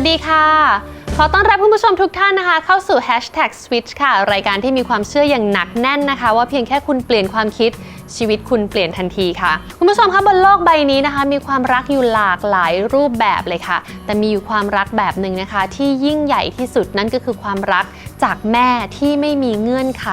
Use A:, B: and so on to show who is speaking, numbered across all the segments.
A: วัสดีค่ะ ขอต้อนรับคุณผู้ชมทุกท่านนะคะ เข้าสู่ Hashtag Switch ค่ะ รายการที่มีความเชื่ออย่างหนักแน่นนะคะ ว่าเพียงแค่คุณเปลี่ยนความคิดชีวิตคุณเปลี่ยนทันทีค่ะ คุณผู้ชมคะบนโลกใบนี้นะคะ มีความรักอยู่หลากหลายรูปแบบเลยค่ะ แต่มีอยู่ความรักแบบหนึ่งนะคะ ที่ยิ่งใหญ่ที่สุดนั่นก็คือความรักจากแม่ที่ไม่มีเงื่อนไข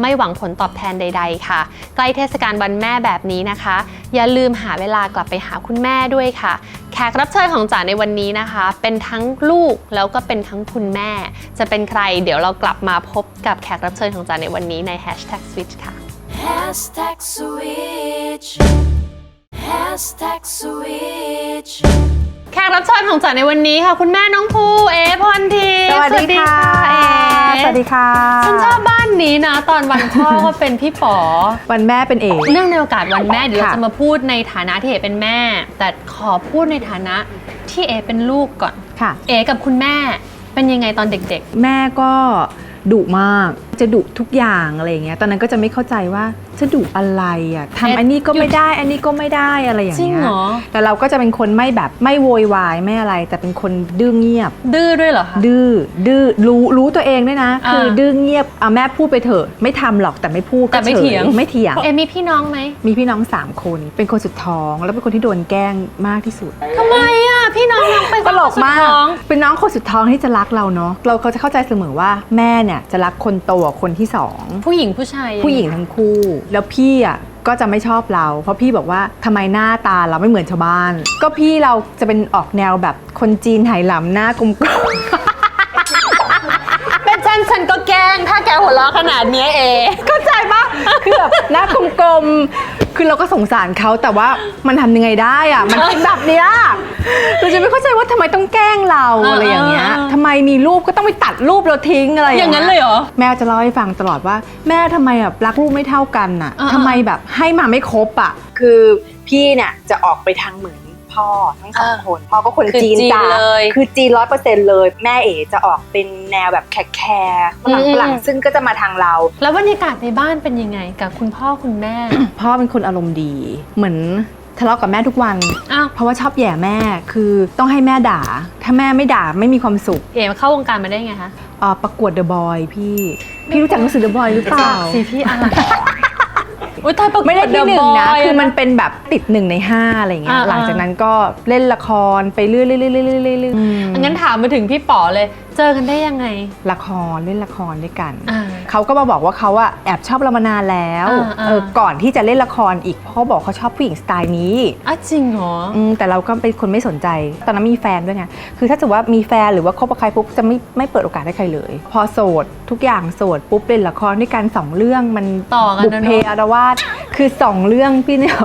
A: ไม่หวังผลตอบแทนใด ๆ ค่ะ ใกล้เทศกาลวันแม่แบบนี้นะคะ อย่าลืมหาเวลากลับไปหาคุณแม่ด้วยค่ะ แขกรับเชิญของจ๋าในวันนี้นะคะ เป็นทั้งลูกแล้วก็เป็นทั้งคุณแม่ จะเป็นใครเดี๋ยวเรากลับมาพบกับแขกรับเชิญของจ๋าในวันนี้ใน Hashtag Switch ค่ะ
B: Hashtag switch. Hashtag switch.
A: แขกรับเชิญของจ๋าในวันนี้ค่ะ คุณแม่น้องภูเอพรที
C: สวัสดีค่ะ
A: เอ
C: สวัสดีค่ะ
A: ฉันชอบบ้านนี้นะ ตอนวันพ่อก็เป็นพี่ป๋อ
C: วันแม่เป็นเอก
A: เนื่องในโอกาสวันแม่เดี๋ยวเรา
C: ค่ะ
A: จะมาพูดในฐานะที่เอเป็นแม่ แต่ขอพูดในฐานะที่เอเป็นลูกก่อน
C: ค่ะ
A: เอกับคุณแม่เป็นยังไงตอนเด็ก
C: แม่ก็ ดุมากจะดุทุกอย่างอะไรอย่างเงี้ยตอนนั้นก็จะไม่เข้าใจว่าจะดุอะไรอะทำอันนี้ก็ไม่ได้ อันนี้ก็ไม่ได้อะไรอย่าง
A: จริง
C: เงี้ย
A: เหรอ
C: แต่เราก็จะเป็นคนไม่แบบไม่โวยวายไม่อะไร แต่เป็นคนดื้อเงียบ
A: ๆดื้อด้วยเหรอคะ
C: ดื้อดื้อรู้รู้ตัวเองด้วยนะ
A: อ่า
C: คือดื้อเงียบอะแม่พูดไปเถอะ ไม่ทำหรอกแต่ไม่พูดก็
A: แต่ไม่
C: ฉ
A: เถียง
C: ไม่เถียง
A: เอมีพี่น้องไหม
C: มีพี่น้องสามคน เป็นคนสุดท้อง แล้วเป็นคนที่โดนแกล้งมากที่สุด
A: ทำไมอะ พี่น้องน้องเป็น
C: ตลกมาก
A: คนสุดท้อง
C: เป็นน้องคนสุดท้องที่จะรักเราเนาะ เราเขาจะเข้าใจเสมอว่าแม่เนี่ยจะรักคนโตกว่าคนที่สอง
A: ผู้หญิงผู้ชาย
C: ผู้หญิงทั้งคู่ แล้วพี่อะก็จะไม่ชอบเรา เพราะพี่บอกว่าทำไมหน้าตาเราไม่เหมือนชาวบ้าน ก็พี่เราจะเป็นออกแนวแบบคนจีนไหหลำหน้ากลม
A: เป็นฉันฉันก็แกล้ง ถ้าแกหัวเราะขนาดเนี้ยเอ
C: ๆเข้าใจปะคือแบบหน้ากลมๆคือเราก็สงสารเขาแต่ว่ามันทำยังไงได้อะ มันเป็นแบบเนี้ ยเราจะไม่เข้าใจว่าทำไมต้องแกล้งเรา
A: เอออ
C: อะไรอย่างเงี้ย
A: เออเออ
C: ทำไมมีรูปก็ต้องไปตัดรูปเราทิ้งอะไร
A: อ
C: อย่าง
A: นั้น
C: เงี้ย
A: เลยเหรอ
C: แม่จะเล่าให้ฟังตลอดว่า แม่ทำไมแบบรักลูกไม่เท่ากันน่ะ
A: อ่าๆ
C: ทำไมแบบให้มาไม่ครบอะ คือพี่เนี่ยจะออกไปทางเหมือนพ่อทั้งสองคนพ่อก็คน
A: คือ
C: จีน
A: จีน
C: จ้า
A: เลย
C: คือจีนร้อยเปอร์เซ็นต์เลย แม่เอ๋จะออกเป็นแนวแบบแขกแคร์ฝรั่ง
A: อืม
C: ฝรั่งซึ่งก็จะมาทางเรา
A: แล้วบรรยากาศในบ้านเป็นยังไงกับคุณพ่อคุณแม่
C: พ่อเป็นคนอารมณ์ดี เหมือน ทะเลาะกับแม่ทุกวัน
A: อ้าว
C: เพราะว่าชอบแย่แม่คือต้องให้แม่ด่า ถ้าแม่ไม่ด่าไม่มีความสุข
A: เอมาเข้าวงการมาได้ไงคะ
C: อ่าประกวดเดอะบอยพี่ พี่รู้จักหนังสือเดอะบอยหรือเปล่า
A: สิพี่อะไร อุ้ยตายประกวด
C: ไม่ได้ที่หนึ่งนะ
A: The Boy
C: คือมันเป็นแบบติดหนึ่งในห้าอะไรเงี้ย
A: อ่าๆ
C: หลังจากนั้นก็เล่นละครไปเรื่อยๆเรื่อยๆเรื่อยๆเรื่อยๆ
A: งั้นถามมาถึงพี่ป๋อเลย เจอกันได้ยังไง
C: ละครเล่นละครด้วยกัน
A: อ่า
C: เขาก็มาบอกว่าเขาอะแอบชอบเรามานานแล้ว
A: อ่าๆ
C: เออก่อนที่จะเล่นละครอีกเพราะเขาบอกเขาชอบผู้หญิงสไตล์นี้
A: อะจริงเหรอ
C: อืมแต่เราก็เป็นคนไม่สนใจ ตอนนั้นมีแฟนด้วยไง คือถ้าสมมติว่ามีแฟนหรือว่าคบกับใครปุ๊บจะไม่ไม่เปิดโอกาสให้ใครเลย พอโสดทุกอย่างโสดปุ๊บเล่นละครด้วยกันสองเรื่องมัน
A: ต่อกัน
C: บุ
A: นะ
C: พเพ
A: เนอะ
C: อารวาสคือสองเรื่องพี่เนี่ย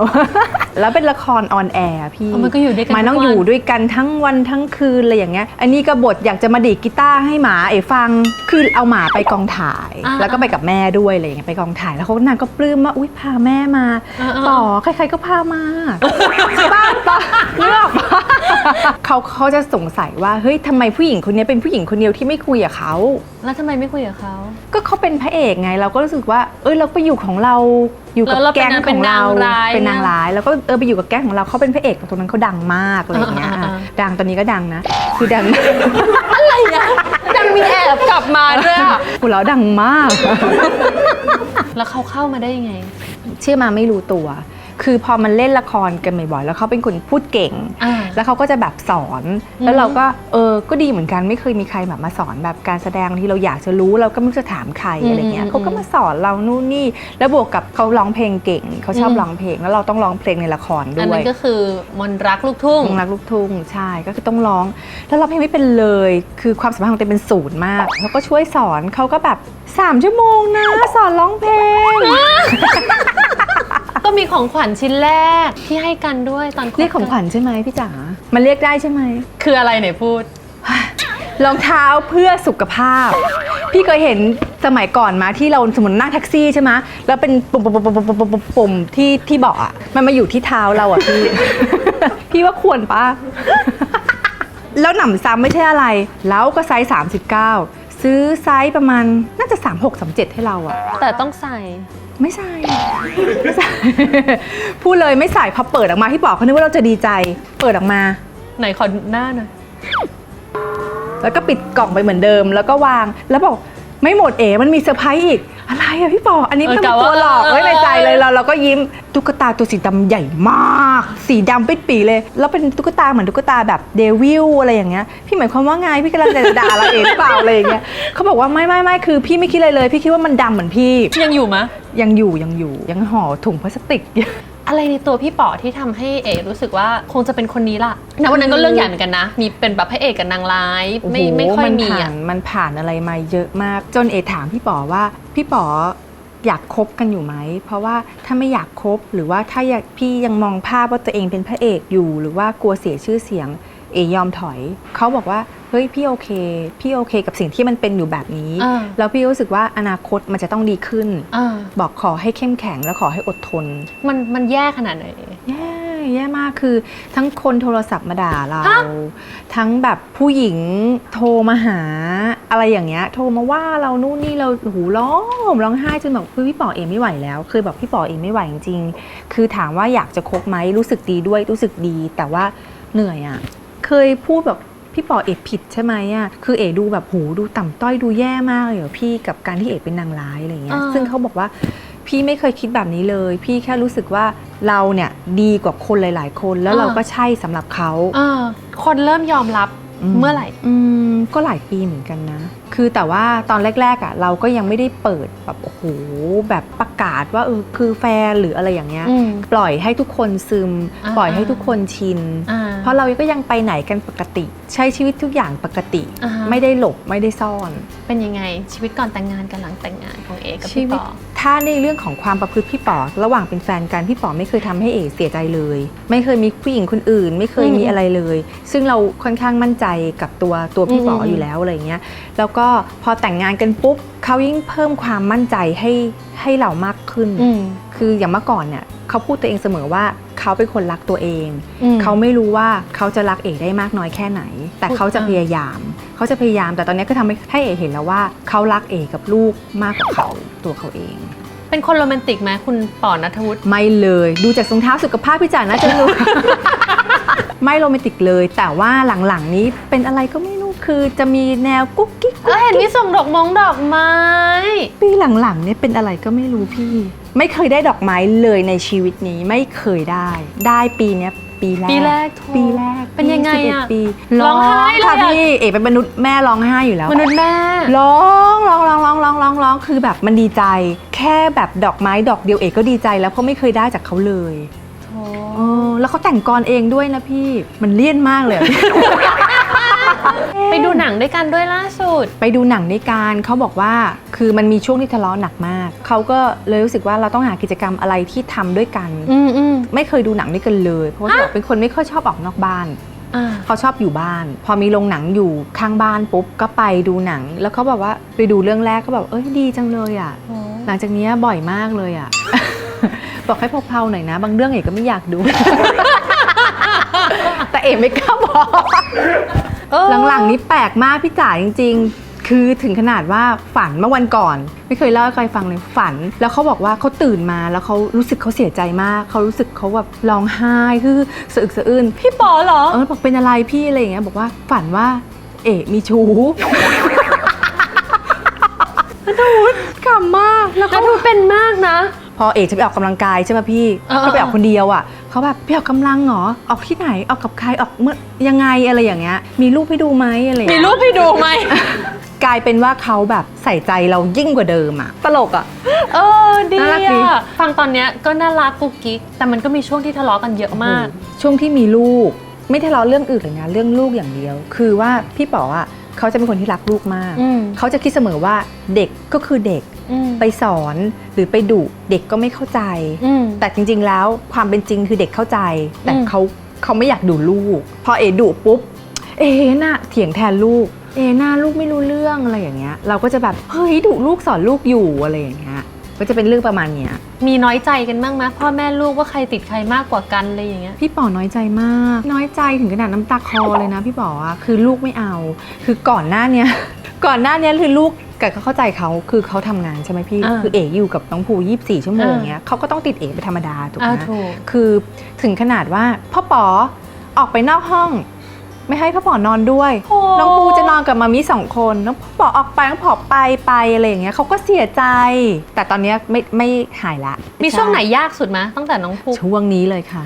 C: แล้วเป็นละครออนแอร์พี่
A: อ๋อมันก็อยู่ด้วยกัน
C: มันต้อง
A: ทุกวัน
C: อยู่ด้วยกันทั้งวันทั้งคืนอะไรอย่างเงี้ย อันนี้ก็บทอยากจะมาดีดกีตาร์ให้หมาเอ๋ฟัง คือเอาหมาไปกองถ่าย
A: อ่า
C: แล้วก็ไปกับแม่ด้วยอะไรอย่างเงี้ยไปกองถ่าย แล้วเขานางก็ปลื้มว่าอุ้ยพาแม่มา
A: อ่าๆ
C: ต่อใครๆก็พามา บ้านปะเลือกปะเขาเขาจะสงสัยว่าเฮ้ยทำไมผู้หญิงคนนี้เป็นผู้หญิงคนเดียวที่ไม่คุยกับเขา
A: แล้วทำไมไม่คุยกับเขา
C: ก็เขาเป็นพระเอกไง เราก็รู้สึกว่า เอ้ยเราไปอยู่ของเราอยู่กับ
A: แล้วเราเป็น
C: แก๊งของเรา
A: เป็นนางร้าย
C: เป็นนางร้ายแล้วก็เออไปอยู่กับแก๊งของเราเขาเป็นพระเอกตรงนั้นเขาดังมากอะไรอย่างเงี้ย
A: อ่าๆๆ
C: อะดังตอนนี้ก็ดังนะ คือดัง
A: อะไรอะดังมีแอบกลับมาด้วยอะ
C: หัวเราะดังมาก
A: แล้วเขาเข้ามาได้ยังไง
C: เชื่อมาไม่รู้ตัว คือพอมันเล่นละครกันบ่อยๆแล้วเขาเป็นคนพูดเก่ง
A: อ่า
C: แล้วเขาก็จะแบบสอน
A: อืม
C: แล้วเราก็เออ ก็ดีเหมือนกันไม่เคยมีใครแบบมาสอนแบบการแสดงที่เราอยากจะรู้เราก็ไม่รู้จะถามใครอะไรเงี้ยเขาก็มาสอนเรานู่นนี่ แล้วบวกกับเขาร้องเพลงเก่งเขาชอบร้องเพลงแล้วเราต้องร้องเพลงในละคร
A: อัน
C: ด้ว
A: นั้
C: ย
A: นก็คือมนต์รักลูกทุ่ง
C: วงรักลูกทุ่งใช่ก็คือต้องร้อง แล้วเราเพลงไม่เป็นเลย คือความสามารถของเต้เป็นศูนย์มาก แล้วก็ช่วยสอนเขาก็แบบสามชั่วโมงนะ สอนร้องเพลง
A: ก็มีของขวัญชิ้นแรกที่ให้กันด้วยตอนคบ
C: เรียกของขวัญใช่ไหมพี่จ๋า มันเรียกได้ใช่ไหม
A: คืออะไรไหนพูด
C: รองเท้าเพื่อสุขภาพ พี่เคยเห็นสมัยก่อนมาที่เราสมมตินั่งแท็กซี่ใช่ไหมแล้วเป็นปุ่มปุ่มปุ่มปุ่มปุ่มปุ่มปุ่มที่ที่เบาะอะมันมาอยู่ที่เท้าเราอะพี่ พี่ว่าควรปะ แล้วหนำซ้ำไม่ใช่อะไร แล้วก็ไซส์39 ซื้อไซส์ประมาณน่าจะ 36 37 ให้เราอะ
A: แต่ต้องใส่
C: ไม่ใส่ไม่ใส่ พูดเลยไม่ใส่พอเปิดออกมาพี่บอกเขานึกว่าเราจะดีใจ เปิดออกมา
A: ไหนขอหน้าหน่อย
C: แล้วก็ปิดกล่องไปเหมือนเดิม แล้วก็วาง แล้วบอกไม่หมดเอ๋มันมีเซอร์ไพรส์อีก อะไรอะพี่ปอ อันนี้
A: เออ
C: เป็น
A: กะ
C: ตัว
A: ว่า
C: หลอก
A: เออ
C: ไว้ในใจเลยเราเราก็ยิ้มตุ๊กตาตัวสีดำใหญ่มาก สีดำปิดปีเลย แล้วเป็นตุ๊กตาเหมือนตุ๊กตาแบบเดวิลอะไรอย่างเงี้ยพี่หมายความว่าไงพี่กำลังจะด่าเราเองหรือเปล่าอะไรอย่างเงี้ยเขาบอกว่าไม่ไม่ไม่คือพี่ไม่คิดอะไรเลย พี่คิดว่ามันดำเหมือนพี่
A: ยังอยู่มะ
C: ยังอยู่ยังอยู่ยังห่อถุงพลาสติก อยู่
A: อะไรในตัวพี่ป๋อที่ทำให้เอ๋รู้สึกว่าคงจะเป็นคนนี้ล่ะณวันนั้นก็เรื่องใหญ่เหมือนกันนะ มีเป็นแบบพระเอกกับนางร้ายไม่
C: โอ้โห
A: ไม่ค่อย
C: น
A: มี
C: ผ่า
A: อะ
C: นมันผ่านอะไรมาเยอะมาก จนเอถามพี่ป๋อว่าพี่ป๋ออยากคบกันอยู่ไหม เพราะว่าถ้าไม่อยากคบหรือว่าถ้าอยากพี่ยังมองภาพว่าตัวเองเป็นพระเอกอยู่ หรือว่ากลัวเสียชื่อเสียง เอยอมถอย เขาบอกว่าเฮ้ยพี่โอเค พี่โอเคกับสิ่งที่มันเป็นอยู่แบบนี้
A: อ่า
C: แล้วพี่รู้สึกว่าอนาคตมันจะต้องดีขึ้น
A: อ่า
C: บอกขอให้เข้มแข็งและขอให้อดทน
A: มันมันแย่ขนาดไหน
C: แย่แย่มากคือทั้งคนโทรศัพท์มาด่าเรา
A: ฮะ
C: ทั้งแบบผู้หญิงโทรมาหาอะไรอย่างเงี้ย โทรมาว่าเรานู่นนี่เราหูร้องห่มร้องไห้จนแบบคือพี่ป๋อเองไม่ไหวแล้วคือแบบพี่ป๋อเองไม่ไหวจริงๆคือถามว่าอยากจะคบไหมรู้สึกดีด้วยรู้สึกดี แต่ว่าเหนื่อยอะ่ะ เคยพูดแบบพี่ป๋อเอกผิดใช่ไหมอะ่ะคือเอกดูแบบหูดูต่ำต้อยดูแย่มากเลยเหรอพี่กับการที่เอกเป็นนางร้ายอะไรเงี้ย
A: อ่า
C: ซึ่งเขาบอกว่าพี่ไม่เคยคิดแบบนี้เลย พี่แค่รู้สึกว่าเราเนี่ยดีกว่าคนหลาย ๆ คนแล้ว
A: อ่า
C: เราก็ใช่สำหรับเขา
A: อ่าคนเริ่มยอมรับ
C: อืม
A: เมื่อไหร่
C: อืมก็หลายปีเหมือนกันนะ คือแต่ว่าตอนแรก ๆอะเราก็ยังไม่ได้เปิดแบบโอ้โหแบบประกาศว่าเออคือแฟนหรืออะไรอย่างเงี้ย
A: อืม
C: ปล่อยให้ทุกคนซึม
A: อ่า
C: ปล่อยให้ทุกคนชิน
A: อ่า
C: เพ ราะเราก็ยังไปไหนกันปกติ ใช้ชีวิตทุกอย่างปกติ
A: อ่าฮะ
C: ไม่ได้หลบไม่ได้ซ่อน
A: เป็นยังไงชีวิตก่อนแต่งงานกับหลังแต่งงานของเอกับ
C: ชี
A: พี่
C: วิ
A: ป๋
C: ต
A: อ
C: ถ้าในเรื่องของความประพฤติพี่ป๋อระหว่างเป็นแฟนกันพี่ป๋อไม่เคยทำให้เอ๋เสียใจเลย ไม่เคยมีผู้หญิงคนอื่น ไม่เคยมี
A: อืม
C: อะไรเลย ซึ่งเราค่อนข้างมั่นใจกับตัวตัวพี่ป๋อ
A: ม
C: อยู่แล้วอะไรเงี้ยแล้วก็พอแต่งงานกันปุ๊บเขายิ่งเพิ่มความมั่นใจให้ให้เรามากขึ้น
A: อืม
C: คืออย่างเมื่อก่อนเนี่ยเขาพูดตัวเองเสมอว่าเขาเป็นคนรักตัวเอง
A: อืม
C: เขาไม่รู้ว่าเขาจะรักเอ๋ได้มากน้อยแค่ไหน แต่เขาจะ
A: อ่า
C: พยายาม เขาจะพยายามแต่ตอนนี้ก็ทำให้ให้เอ๋เห็นแล้วว่าเขารักเอ๋กับลูกมากกว่าเขาตัวเขาเอง
A: เป็นคนโรแมนติกไหมคุณป๋อนัทวุฒิ
C: ไม่เลยดูจากรองเท้าสุขภาพพี่จ๋าน่าจะรู้ ไม่โรแมนติกเลย แต่ว่าหลังๆนี้เป็นอะไรก็ไม่รู้คือจะมีแนวกุ๊กกิ๊ก
A: เออเห็นมีส่งดอกมงดอกไม้
C: ปีหลังๆเนี่ยเป็นอะไรก็ไม่รู้พี่ ไม่เคยได้ดอกไม้เลยในชีวิตนี้ไม่เคยได้ ได้ปีเนี้ยปีแรก
A: ปีแรกโถ
C: ปีแรก
A: เป็นยังไงอะ
C: 21ปี
A: ร้องไห้เลยอะ
C: ค่ะพี่เอ๋เป็นมนุษย์แม่ร้องไห้อยู่แล้ว
A: มนุษย์แม่
C: ร้องร้องร้องร้องร้องร้องร้องคือแบบมันดีใจ แค่แบบดอกไม้ดอกเดียวเอกก็ดีใจแล้วเพราะไม่เคยได้จากเขาเลย
A: โถ
C: เออแล้วเขาแต่งกรเองด้วยนะพี่มันเลี่ยนมากเลย
A: ไป ดูหนังด้วยกันด้วยล่าสุด
C: ไปดูหนังด้วยกันเขาบอกว่าคือมันมีช่วงที่ทะเลาะหนักมาก เขาก็เลยรู้สึกว่าเราต้องหากิจกรรมอะไรที่ทำด้วยกัน
A: อืมอืม
C: ไม่เคยดูหนังด้วยกันเลย เพราะว่าเป็นคนไม่ค่อยชอบออกนอกบ้าน
A: อ่า
C: เขาชอบอยู่บ้าน พอมีโรงหนังอยู่ข้างบ้านปุ๊บก็ไปดูหนัง แล้วเขาแบบว่าไปดูเรื่องแรกก็แบบเอ้ยดีจังเลยอะ
A: โอ้
C: หลังจากเนี้ยบ่อยมากเลยอะ บอกให้เพาๆหน่อยนะ บางเรื่องเอกก็ไม่อยากดู แต่เอกไม่กล้าบอก
A: เออ
C: หลังๆนี้แปลกมากพี่จ๋าจริง ๆ คือถึงขนาดว่าฝันเมื่อวันก่อน ไม่เคยเล่าให้ใครฟังเลยฝัน แล้วเขาบอกว่าเขาตื่นมาแล้วเขารู้สึกเขาเสียใจมาก เขารู้สึกเขาแบบร้องไห้คือสะอึกสะอื้น
A: พี่ป๋อเหรอ
C: เออบอกเป็นอะไรพี่อะไรอย่างเงี้ยบอกว่าฝันว่า เอกมีชู้ ขำมากแล้ว
A: แล้
C: เขา
A: วดูเป็นมากนะ
C: พอเอกจะไปออกกำลังกายใช่ไหมพี่
A: เออ
C: ก็ไปออกคนเดียวอะ เขาแบบไปออกกำลังเหรอออกที่ไหนออกกับใครออกเมื่อยังไงอะไรอย่างเงี้ย มีรูปให้ดูไหมอะไรอย่าง
A: มี
C: เงี้ย
A: รูปให้ดูไหม
C: กลายเป็นว่าเขาแบบใส่ใจเรายิ่งกว่าเดิมอะตลกอะ
A: เออดี
C: น่ารักดี
A: อะฟังตอนเนี้ยก็น่ารักกุ๊กกิ๊กแต่มันก็มีช่วงที่ทะเลาะกันเยอะมาก
C: ช่วงที่มีลูก ไม่ทะเลาะเรื่องอื่นเลยนะเรื่องลูกอย่างเดียว คือว่าพี่ป๋ออะ เขาจะเป็นคนที่รักลูกมาก
A: อืม
C: เขาจะคิดเสมอว่าเด็กก็คือเด็ก
A: อืม
C: ไปสอนหรือไปดุเด็กก็ไม่เข้าใจ
A: อืม
C: แต่จริง ๆ แล้วความเป็นจริงคือเด็กเข้าใจ แต่
A: อืม
C: เขาเขาไม่อยากดุลูก พอเอดุปุ๊บ เอน่ะเถียงแทนลูก เอน่าลูกไม่รู้เรื่องอะไรอย่างเงี้ย เราก็จะแบบเฮ้ยดุลูกสอนลูกอยู่อะไรอย่างเงี้ย ก็จะเป็นเรื่องประมาณเนี้ย
A: มีน้อยใจกันบ้างไหมพ่อแม่ลูกว่าใครติดใครมากกว่ากันอะไรอย่างเงี้ย
C: พี่ป๋อน้อยใจมาก น้อยใจถึงขนาดน้ำตาคลอเลยนะพี่ป๋ออะคือลูกไม่เอา คือก่อนหน้าเนี้ย ก่อนหน้าเนี้ยคือลูกกับก็เข้าใจเขาคือเขาทำงานใช่ไหมพี่
A: อ่า
C: คือเอ๋อยู่กับน้องภู 24 ชั่วโมง
A: อ่า
C: เงี้ยเขาก็ต้องติดเอ๋เป็นธรรมดาถูก
A: อ่า
C: ไหม
A: ถูก
C: คือถึงขนาดว่าพ่อป๋อออกไปนอกห้อง ไม่ให้พ่อป๋อนอนด้วย
A: โอ้
C: น้องปูจะนอนกับมามีสองคนน้องพ่อป๋อออกไปน้องผอไปไปอะไรอย่างเงี้ยเขาก็เสียใจ แต่ตอนเนี้ยไม่ไม่หายละ
A: มีช่วงไหนยากสุดไหมตั้งแต่น้องภู
C: ช่วงนี้เลยค่ะ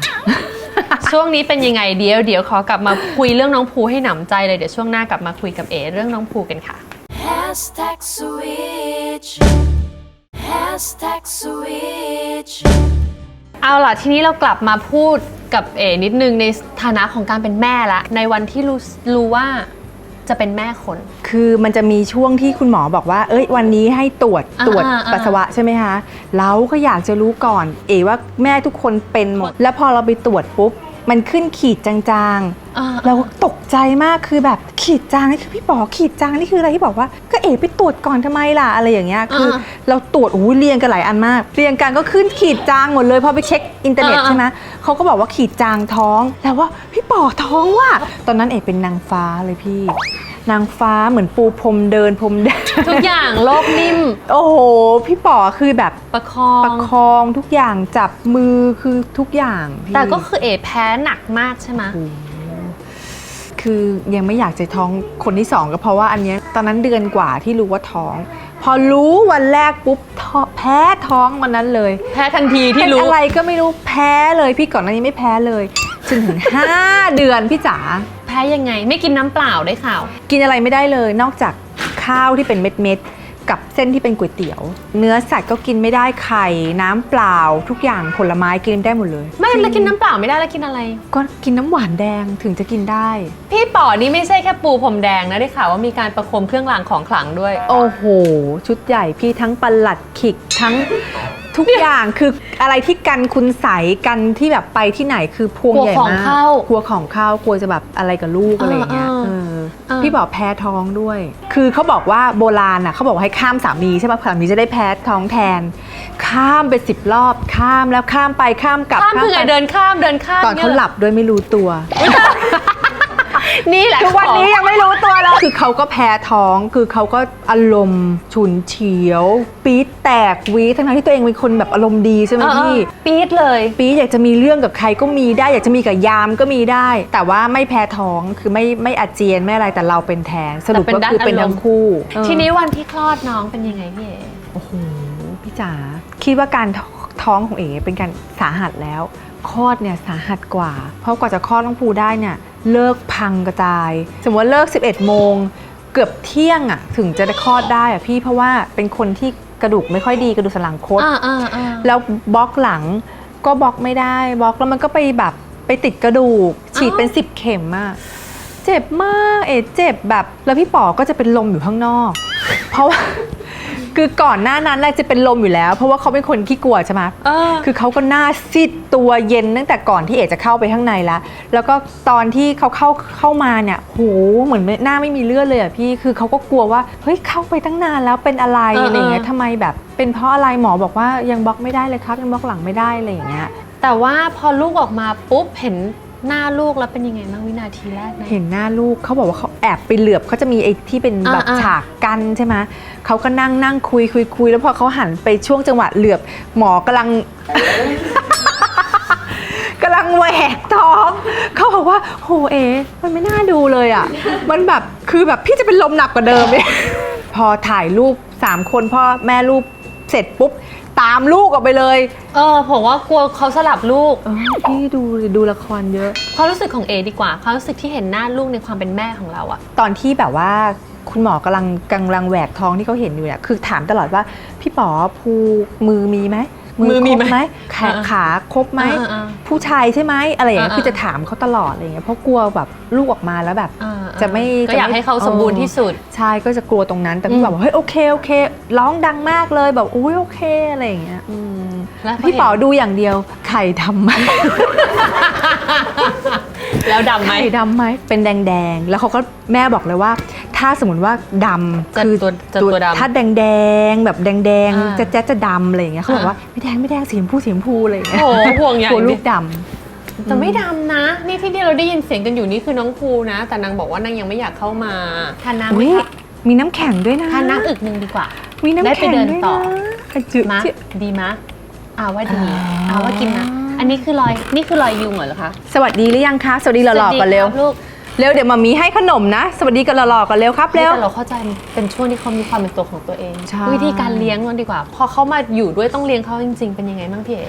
A: ช่วงนี้เป็นยังไงเดี๋ยวเดี๋ยวขอกลับมาคุยเรื่องน้องภูให้หนำใจเลยเดี๋ยวช่วงหน้ากลับมาคุยกับเอเรื่องน้องภูกันค่ะ
B: Hashtag switch. Hashtag switch.
A: เอาล่ะทีนี้เรากลับมาพูดกับเอนิดนึงในฐานะของการเป็นแม่ละ ในวันที่รู้รู้ว่าจะเป็นแม่คน
C: คือมันจะมีช่วงที่คุณหมอบอกว่า เอ้ย วันนี้ให้ตรวจ
A: อ่า
C: ตรวจ
A: อ่าอ่า
C: ปัสสาวะใช่ไหมคะเราก็อยากจะรู้ก่อน เอว่าแม่ทุกคนเป็นหมด แล้วพอเราไปตรวจปุ๊บ มันขึ้นขีดจาง
A: อ่า
C: ๆ เราก็ตกใจมากคือแบบขีดจางนี่คือพี่ป๋อขีดจางนี่คืออะไรที่บอกว่าก็เอไปตรวจก่อนทำไมล่ะอะไรอย่างเงี้ยคืออาเราตรวจโอ้โหเรียงกันหลายอันมาก เรียงกันก็ขึ้นขีดจางหมดเลยพอไปเช็คอินเทอร์เน็ต
A: อ่า
C: ใช่ไหมเขาก็บอกว่าขีดจางท้องแล้วว่าพี่ป๋อท้องว่ะตอนนั้นเอเป็นนางฟ้าเลยพี่ นางฟ้าเหมือนปูพรมเดินพรมแดง
A: ทุกอย่างโลกนิ่ม
C: โอ้โห พี่ป๋อคือแบบ
A: ประคอง
C: ประคองทุกอย่างจับมือคือทุกอย่างพี่
A: แต่ก็คือเอแพ้หนักมากใช่ไหม
C: โอ้โหคือยังไม่อยากจะท้องคนที่สองก็เพราะว่าอันเนี้ยตอนนั้นเดือนกว่าที่รู้ว่าท้อง พอรู้วันแรกปุ๊บท้อแพ้ท้องวันนั้นเลย
A: แพ้ทันทีที่
C: เป็น
A: รู้
C: อะไรก็ไม่รู้แพ้เลยพี่ก่อนหน้านี้ไม่แพ้เลยจนถึง 5 เดือนพี่จ๋า
A: แพ้ยังไง ไม่กินน้ำเปล่าได้ข่าว
C: กินอะไรไม่ได้เลยนอกจากข้าวที่เป็นเม็ดๆกับเส้นที่เป็นก๋วยเตี๋ยว เนื้อสัตว์ก็กินไม่ได้ไข่น้ำเปล่า ทุกอย่างผลไม้กินได้หมดเลย
A: ไม่แล้วกินน้ำเปล่าไม่ได้แล้วกินอะไร
C: ก็กินน้ำหวานแดงถึงจะกินได้
A: พี่ป๋อนี่ไม่ใช่แค่ปูผมแดงนะได้ข่าวว่ามีการประโคมเครื่องรางของขลังด้วย
C: โอ้โห ชุดใหญ่พี่ทั้งปลัดขิกทั้ง ทุกอย่างคืออะไรที่กันคุณใสยกันที่แบบไปที่ไหนคือพวง
A: กลัว
C: ใหญ่
A: ของ
C: มาก
A: เข้าก
C: ลัวของเข้ากลัวจะแบบอะไรกับลูกอะไรอย่างเงี้ย
A: อ่า
C: เออ
A: อ่า
C: พี่บอกแพ้ท้องด้วย คือเขาบอกว่าโบราณอะเขาบอกว่าให้ข้ามสามีใช่ปะสามีจะได้แพ้ท้องแทน ข้ามไปสิบรอบข้ามแล้วข้ามไปข้ามกลับ
A: ข้ามคือไง
C: ไป
A: เดินข้ามเดินข้าม
C: ตอนเขาหลับด้วยไม่รู้ตัว
A: นี่แหละ
C: ทุกวันนี้ยังไม่รู้ตัวเลยคือเขาก็แพ้ท้องคือเขาก็อารมณ์ฉุนเฉียว ปี๊ดแตกวีดทั้งๆที่ตัวเองเป็นคนแบบอารมณ์ดีใช่ไหม
A: เออ
C: พี่
A: ปี๊ดเลย
C: ปี๊ดอยากจะมีเรื่องกับใครก็มีได้ อยากจะมีกับยามก็มีได้ แต่ว่าไม่แพ้ท้องคือไม่ไม่อาเจียนไม่อะไรแต่เราเป็นแทนสรุป
A: แต่เป็น
C: ก็คือ
A: ด้าน
C: เป็น
A: อารมณ์
C: ทั้งคู่เออ
A: ทีนี้วันที่คลอดน้องเป็นยังไงพี่เอ๋
C: โอ้โหพี่จ๋าคิดว่าการท้องของเอ๋เป็นการสาหัสแล้ว คลอดเนี่ยสาหัสกว่า เพราะกว่าจะคลอดน้องภูได้เนี่ยเลิกพังกระจาย สมมติว่าเลิก 11 โมง เกือบเที่ยงอะ่ะถึงจะได้คลอดได้อะพี่เพราะว่าเป็นคนที่กระดูกไม่ค่อยดีกระดูกสันหลังคด
A: อ่าอ่าอ่า
C: แล้วบล็อกหลังก็บล็อกไม่ได้บล็อกแล้วมันก็ไปแบบไปติดกระดูก ฉีดเป็น 10 เข็มอะเจ็บมากเอ๋เจ็บแบบ แล้วพี่ป๋อก็จะเป็นลมอยู่ข้างนอก เพราะว่า คือก่อนหน้านั้นน่ะจะเป็นลมอยู่แล้ว เพราะว่าเขาเป็นคนขี้กลัวใช่ไหม
A: เออ
C: คือเขาก็หน้าซีดตัวเย็นตั้งแต่ก่อนที่เอ๋จะเข้าไปข้างในแล้วแล้วก็ตอนที่เขาเข้าเข้ามาเนี่ยโหเหมือนหน้าไม่มีเลือดเลยอะพี่คือเขาก็กลัวว่าเฮ้ยเข้าไปตั้งนานแล้วเป็นอะไร
A: เออ
C: อะไรอย่างเงี้ย
A: เออ
C: ทำไมแบบ เป็นเพราะอะไรหมอบอกว่ายังบล็อกไม่ได้เลยครับยังบล็อกหลังไม่ได้อะไรอย่างเงี้ย
A: แต่ว่าพอลูกออกมาปุ๊บเห็น หน้าลูกแล้วเป็นยังไงบ้างวินาทีแรกนะ
C: เห็นหน้าลูกเขาบอกว่าเขาแอบไปเหลือบเขาจะมีไอ้ที่เป็นแบบ
A: อ่าๆ
C: ฉากกั้นใช่ไหมเขาก็นั่งนั่งคุยคุยคุยแล้วพอเขาหันไปช่วงจังหวะเหลือบ หมอกำลัง กำลังแหวกท้องเขาบอกว่าโหเอมันไม่น่าดูเลยอะ มันแบบคือแบบพี่จะเป็นลมหนักกว่าเดิมเลยพอถ่ายรูปสามคนพ่อแม่ลูกเสร็จปุ๊บ ตามลูกออกไปเลย
A: เออผมว่ากลัวเขาสลับลูก
C: เออพี่ดูดูละครเยอะ
A: ความรู้สึกของเอดีกว่าความรู้สึกที่เห็นหน้าลูกในความเป็นแม่ของเราอะ
C: ตอนที่แบบว่าคุณหมอกำลังกำลังแหวกท้องที่เขาเห็นอยู่เนี่ยคือถามตลอดว่าพี่ป๋อภูมือมีไหม
A: มือมีไหม
C: ครบแขน
A: อ่า
C: ขาครบไหม
A: อ่าอ่า
C: ผู้ชายใช่ไหมอะไรอย่างเงี้ย
A: อ่า
C: คือจะถามเขาตลอดอะไรอย่างเงี้ยเพราะกลัวแบบลูกออกมาแล้วแบบ
A: อ่า
C: จะไม่
A: ก็อยาก
C: จะไม่
A: ให้เขาสมบูรณ์ที่สุด
C: ใช่ก็จะกลัวตรงนั้น แต่
A: อื
C: พี่
A: ม
C: บอกว่าเฮ้ยโอเคโอเค ร้องดังมากเลยแบบอุ้ยโอเคอะไรอย่างเงี้ยอืม
A: แล้วพอ
C: พี่
A: เห็น
C: ป๋อดูอย่างเดียวไข่ทำไหม
A: แล้วดำไหม
C: ไข่ดำไหมเป็นแดงๆ แล้วเขาก็แม่บอกเลยว่าทถ้าสมมติว่าดำ
A: จะ
C: คือ
A: ตัวจะตัวดำ
C: ถ้าแดงๆแบบแดง
A: อ่า
C: ๆจะแจ๊ดจะดำอะไรอย่างเงี้ยเขาบอก
A: อ่า
C: ว่าไม่แดงไม่แดงสีชมพูสีชมพูอะไรอย่างเงี้ย
A: โอ้โหห่วงใหญ่
C: กลัวลูกด
A: แต่ไม่ดำนะ นี่ที่เราได้ยินเสียงกันอยู่นี่คือน้องภูนะ แต่นางบอกว่านางยังไม่อยากเข้ามาทานำน้ำไหม
C: อุ๊ย
A: คะ
C: มีน้ำแข็งด้วยนะ
A: ทานน้ำอึกหนึ่งดีกว่า
C: มีน้ำ
A: ได้ไป
C: แข็ง
A: เดิน
C: ด้วย
A: ต่อ
C: นะอะจืด
A: มะ
C: จืด
A: ดีมะอาว่าดี
C: อ่า
A: อาว่ากินนะอันนี้คือรอยนี่คือรอยยุงเหรอคะ
C: สวัสดีหรือยังคะสวัสดีหล่อๆก่อนเร็ว
A: สสดีครับลูก
C: เร็วเดี๋ยวมามีให้ขนมนะ สวัสดีกันหล่อๆก่อนเร็วครับเร็ว
A: แต่เราเข้าใจเป็นช่วงที่เขามีความเป็นตัวของตัวเอง
C: ใช่
A: วิธีการเลี้ยงมันดีกว่า พอเขามาอยู่ด้วยต้องเลี้ยงเขาจริง ๆ เป็นยังไงบ้างพี่เอ๋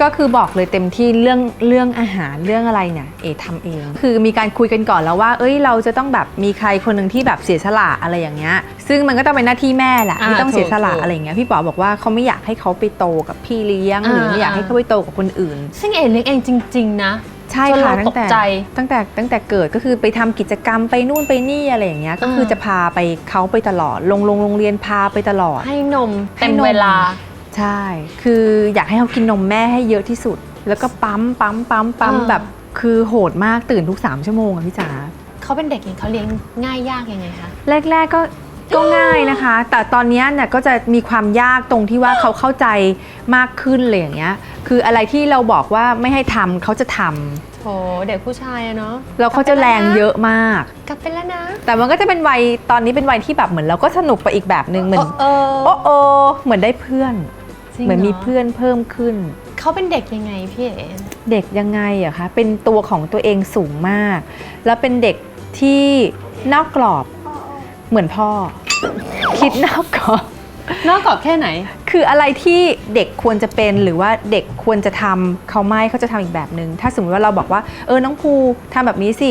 C: ก็คือบอกเลยเต็มที่เรื่องเรื่องอาหารเรื่องอะไรเนี่ยเอทำเอง คือมีการคุยกันก่อนแล้วว่า เอ้ยเราจะต้องแบบมีใครคนหนึ่งที่แบบเสียสละอะไรอย่างเงี้ย ซึ่งมันก็ต้องเป็นหน้าที่แม่แหละที่ต้องเสียสละอะไรอย่างเงี้ยพี่ป๋อบอกว่าเขาไม่อยากให้เขาไปโตกับพี่เลี้ยงหรือไม่อยากให้เขาไปโตกับคนอื่น
A: ซึ่งเอ๋เลี้ยงเองจริง ๆ นะ
C: ใช่
A: จน
C: ค่ะ
A: เรา
C: ตั้งแต่
A: ตกใจ
C: ตั้งแต่ตั้งแต่เกิดก็คือไปทำกิจกรรมไปนู่นไปนี่อะไรอย่างเงี้ยก็คือ
A: อ่า
C: จะพาไปเขาไปตลอด ลงลงโรงเรียนพาไปตลอด
A: ให้นม
C: ให้
A: เต็ม
C: นม
A: เวลา
C: ใช่ คืออยากให้เขากินนมแม่ให้เยอะที่สุด แล้วก็ปั๊มปั๊มปั๊มปั๊ม
A: อ่า
C: แบบคือโหดมากตื่นทุก 3 ชั่วโมงอะพี่จ๋า
A: เขาเป็นเด็กเองเขาเลี้ยงง่ายยากยังไงคะ
C: แรก ๆ ก็ก็ง่ายนะคะ แต่ตอนเนี้ยเนี่ยก็จะมีความยากตรงที่ว่าเขาเข้าใจมากขึ้นเลยอย่างเงี้ย คืออะไรที่เราบอกว่าไม่ให้ทำเขาจะทำ
A: โถเด็กผู้ชายอะเนาะ
C: แล้วเขาจะแรงเยอะมาก
A: กลับไปแล้วนะ
C: แต่มันก็จะเป็นวัยตอนนี้เป็นวัยที่แบบเหมือนเราก็สนุกไปอีกแบบนึงเหมือน
A: เออ
C: โอ้โอเหมือนได้เพื่อน
A: จริง
C: เหมือนมี
A: ร
C: เพื่อนเพิ่มขึ้น
A: เขาเป็นเด็กยังไงพี่เอ๋
C: เด็กยังไงอะคะเป็นตัวของตัวเองสูงมาก แล้วเป็นเด็กที่นอกกรอบเหมือนพ่อ คิดนอกกรอบ
A: นอกกรอบแค่ไหน
C: คืออะไรที่เด็กควรจะเป็นหรือว่าเด็กควรจะทำเขาไม่เขาจะทำอีกแบบหนึง่งถ้าสมมติว่าเราบอกว่าเออน้องภูทำแบบนี้สิ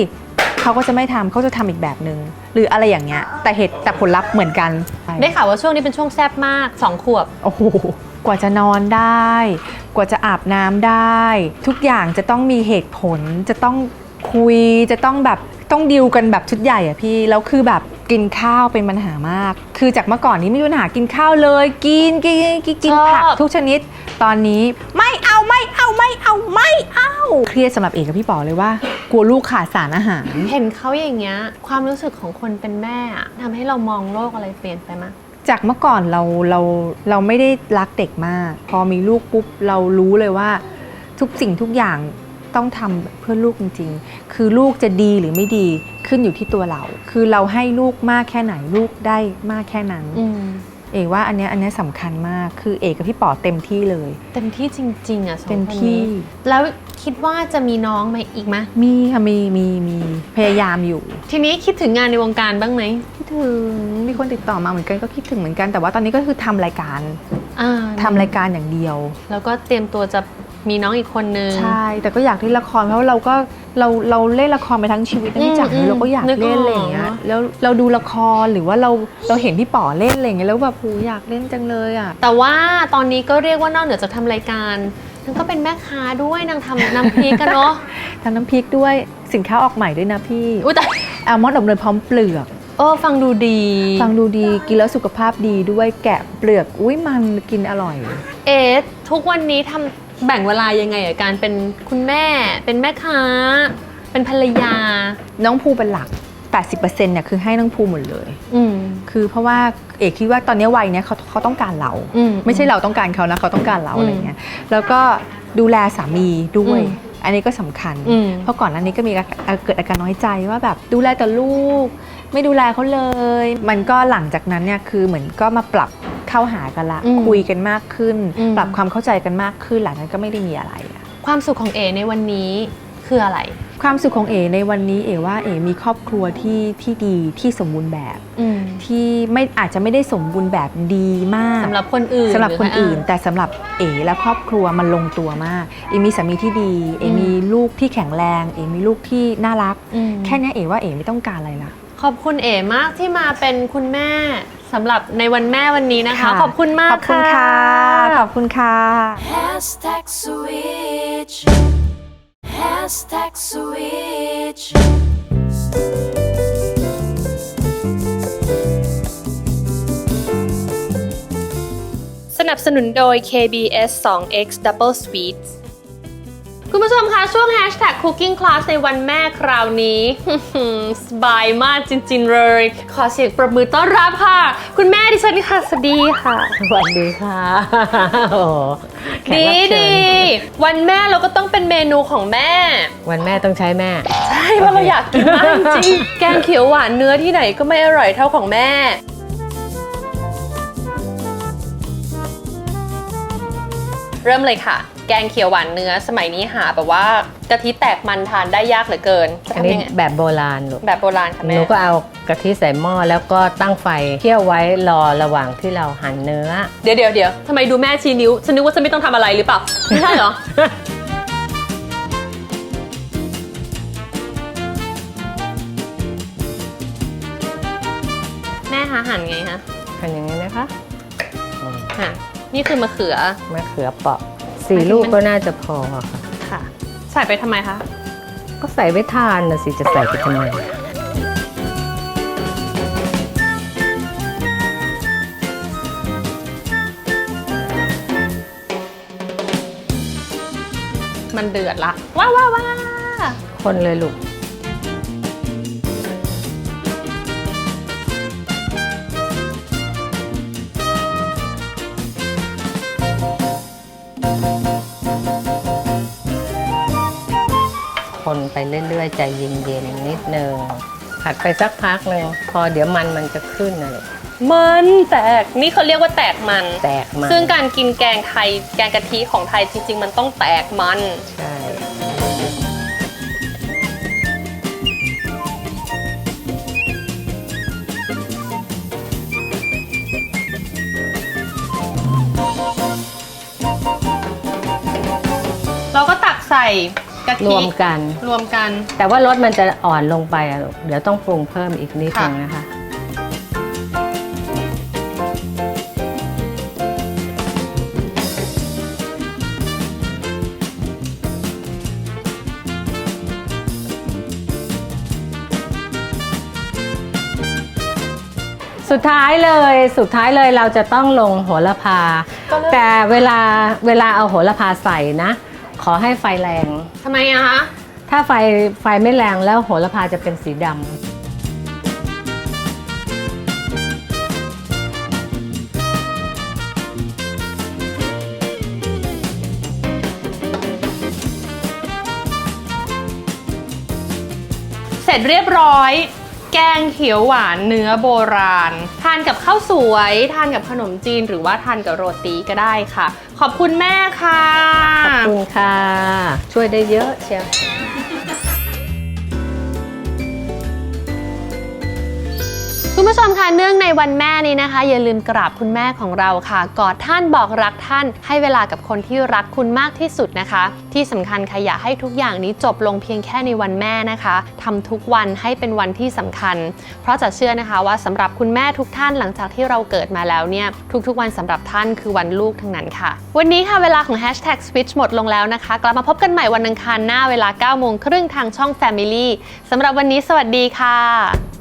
C: เขาก็จะไม่ทำเขาจะทำอีกแบบหนึง่งหรืออะไรอย่างเงี้ยแต่เหตุแต่ผลลัพธ์เหมือนกัน
A: ได้ข่าวว่าช่วงนี้เป็นช่วงแซบมากสองขวบ
C: โอ้โห กว่าจะนอนได้ กว่าจะอาบน้ำได้ ทุกอย่างจะต้องมีเหตุผล จะต้องคุย จะต้องแบบต้องดิวกันแบบชุดใหญ่อะพี่ แล้วคือแบบกินข้าวเป็นปัญหามาก คือจากเมื่อก่อนนี้ไม่มีปัญหากินข้าวเลย กินกินกินกิน
A: ชอบ
C: ผักทุกชนิด ตอนนี้ไม่เอาไม่เอาไม่เอาไม่เอา เครียดสำหรับเอกกับพี่ป๋อเลยว่ากลัวลูกขาดสารอาหาร
A: เห็นเขาอย่างเงี้ย ความรู้สึกของคนเป็นแม่อะทำให้เรามองโลกอะไรเปลี่ยนไปมั้ย
C: จากเมื่อก่อนเราเราเราไม่ได้รักเด็กมาก พอมีลูกปุ๊บเรารู้เลยว่า ทุกสิ่งทุกอย่างต้องทำเพื่อลูกจริง ๆ คือลูกจะดีหรือไม่ดีขึ้นอยู่ที่ตัวเรา คือเราให้ลูกมากแค่ไหนลูกได้มากแค่นั้น เอกว่าอันเนี้ยอันเนี้ยสำคัญมากคือเอกกับพี่ป๋อเต็มที่เลย
A: เต็มที่จริง ๆ อะสอง
C: เต็ม
A: คน
C: ที่
A: นี้แล้วคิดว่าจะมีน้องไหมอีกไหม
C: มีค่ะมีมีมีพยายามอยู่
A: ทีนี้คิดถึงงานในวงการบ้างไหม
C: คิดถึงมีคนติดต่อมาเหมือนกันก็คิดถึงเหมือนกันแต่ว่าตอนนี้ก็คือทำรายการ
A: อ่า
C: ทำรายการอย่างเดียว
A: แล้วก็เตรียมตัวจะ มีน้องอีกคนนึง
C: ใช่ แต่ก็อยากเล่นละครเพราะว่าเราก็เราเราเล่นละครไปทั้งชีวิตนะพี่จ๋า
A: อืมอืม
C: เราก็อยาก
A: นึกออก
C: เล่นอะไรอย่างเงี้ยแล้วเราดูละครหรือว่าเราเราเห็นพี่ป๋อเล่นอะไรอย่างเงี้ยแล้วแบบโหอยากเล่นจังเลยอะ
A: แต่ว่าตอนนี้ก็เรียกว่านอกเหนือจากทำรายการนางก็เป็นแม่ค้าด้วยนางทำน้ำพริกกันเนาะ
C: ทำน้ำพริกด้วยสินค้าออกใหม่ด้วยนะพี่
A: อุ้ยแต่
C: แอลมอนด์อบเนยพร้อมเปลือก
A: เออฟังดูดี
C: ฟังดูดีกินแล้วสุขภาพดีด้วยแกะเปลือก อุ้ยมันกินอร่อย
A: เอสทุกวันนี้ทำ แบ่งเวลายังไงอะการเป็นคุณแม่ เป็นแม่ค้า เป็นภรรยา
C: น้องภูเป็นหลัก 80%เนี่ยคือให้น้องภูหมดเลย
A: อืม
C: คือเพราะว่าเอกคิดว่าตอนนี้วัยเนี้ยเขาเขาต้องการเรา
A: อืม
C: ไม่ใช่เราต้องการเขานะเขาต้องการเรา
A: อืม
C: อะไรเงี้ยแล้วก็ดูแลสามีด้วย
A: อืม
C: อันนี้ก็สำคัญ
A: อืม
C: เพราะก่อนหน้านี้ก็มีอาการเกิดอาการน้อยใจว่าแบบดูแลแต่ลูก ไม่ดูแลเขาเลย มันก็หลังจากนั้นเนี่ยคือเหมือนก็มาปรับ เข้าหากันละ
A: อืม
C: คุยกันมากขึ้น
A: อืม
C: ปรับความเข้าใจกันมากขึ้นหลังนั้นก็ไม่ได้มีอะไรอะ
A: ความสุขของเอในวันนี้คืออะไร
C: ความสุขของเอในวันนี้เอว่าเอมีครอบครัวที่ที่ดีที่สมบูรณ์แบบ
A: อืม
C: ที่ไม่อาจจะไม่ได้สมบูรณ์แบบดีมาก
A: สำหรับคนอื่น
C: สำหรับคนอื่น
A: รื
C: แต่สำหรับเอและครอบครัวมันลงตัวมากเอมีสามีที่ดี เอมีลูกที่แข็งแรง เอมีลูกที่น่ารัก
A: อืม
C: แค่เนี้ยเอว่าเอไม่ต้องการอะไรละ
A: ขอบคุณเอ๋มากที่มาเป็นคุณแม่ สำหรับในวันแม่วันนี้นะคะ
C: ค่ะ
A: ขอบคุณมาก
C: ขอบคุณค่ะ ขอบคุณค่ะ
B: Hashtag switch. Hashtag switch.
A: สนับสนุนโดย KBS 2X Double Sweets คุณผู้ชมคะช่วง Hashtag Cooking Class ในวันแม่คราวนี้ สบายมากจริง ๆ เลย ขอเสียงปรบมือต้อนรับค่ะ คุณแม่ดิฉันค่ะสวัสดีค่ะ
D: สวัสดีค่ะโอ้โหแขก
A: ดี
D: รับเชิญ
A: ดีวันแม่เราก็ต้องเป็นเมนูของแม่
D: วันแม่ต้องใช้แม่
A: ใช่เพราะเราอยากกินมากจริงๆแกงเขียวหวานเนื้อที่ไหนก็ไม่อร่อยเท่าของแม่ เริ่มเลยค่ะ แกงเขียวหวานเนื้อสมัยนี้หาแบบว่ากะทิแตกมันทานได้ยากเหลือเกินจะ
D: อัน
A: ทำ
D: นี้
A: ยังไง
D: แบบโบราณลูก
A: แบบโบราณค่ะ
D: ห
A: แม่
D: นูก็เอากะทิใส่หม้อแล้วก็ตั้งไฟเคี่ยวไว้รอระหว่างที่เราหั่นเนื้อ
A: เดี๋ยวเดี๋ยวเดี๋ยวทำไมดูแม่ชี้นิ้ว ฉันนึกว่าฉันไม่ต้องทำอะไรหรือเปล่า ไม่ใช่เหรอ แม่หาหั่นไงคะ
D: หั่นอย่างนี้นะคะอืม
A: หั่นนี่คือมะเขือ
D: มะเขือเปราะ สี่ลูกก็น่าจะพอค่ะ
A: ค่ะ ใส่ไปทำไมคะ
D: ก็ใส่ไว้ทานนะสิจะใส่ไปทำไม
A: มันเดือดละว้าวว้าวว้า
D: คนเลยลูก คนไปเรื่อยๆ ใจเย็นๆนิดนึงผัดไปสักพักหนึ่งพอเดี๋ยวมันมันจะขึ้นนะลูก
A: มันแตกนี่เขาเรียกว่าแตกมัน
D: แตกมัน
A: ซึ่งการกินแกงไทยแกงกะทิของไทยจริง ๆ มันต้องแตกมัน
D: ใช่
A: เราก็ตักใส่ กะทิ
D: รวมกัน
A: รวมกัน
D: แต่ว่ารสมันจะอ่อนลงไปอะลูกเดี๋ยวต้องปรุงเพิ่มอีกนิดนึงนะคะ สุดท้ายเลยสุดท้ายเลยเราจะต้องลงโหระพา
A: ก็เริ่ม
D: แต่เวลาเวลาเอาโหระพาใส่นะ ขอให้ไฟแรง
A: ทำไมอะคะ
D: ถ้าไฟไฟไม่แรงแล้วโหระพาจะเป็นสีดำ
A: เสร็จเรียบร้อย แกงเขียวหวานเนื้อโบราณ ทานกับข้าวสวย ทานกับขนมจีนหรือว่าทานกับโรตีก็ได้ค่ะ ขอบคุณแม่ค่ะ
D: ขอบคุณค่ะ ช่วยได้เยอะเชียว
A: คุณผู้ชมคะเนื่องในวันแม่นี้นะคะ อย่าลืมกราบคุณแม่ของเราค่ะกอดท่านบอกรักท่าน ให้เวลากับคนที่รักคุณมากที่สุดนะคะ ที่สำคัญค่ะอย่าให้ทุกอย่างนี้จบลงเพียงแค่ในวันแม่นะคะทำทุกวันให้เป็นวันที่สำคัญ เพราะจะเชื่อนะคะว่าสำหรับคุณแม่ทุกท่านหลังจากที่เราเกิดมาแล้วเนี่ยทุกๆวันสำหรับท่านคือวันลูกทั้งนั้นค่ะ วันนี้ค่ะเวลาของ Hashtag Switch หมดลงแล้วนะคะ กลับมาพบกันใหม่วันอังคารหน้าเวลา9โมงครึ่งทางช่อง Family สำหรับวันนี้สวัสดีค่ะ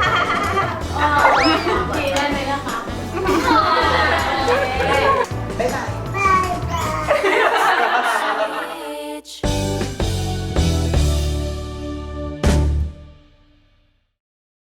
A: ได้ไหมนะ
C: คะ บ๊ายบา
A: ย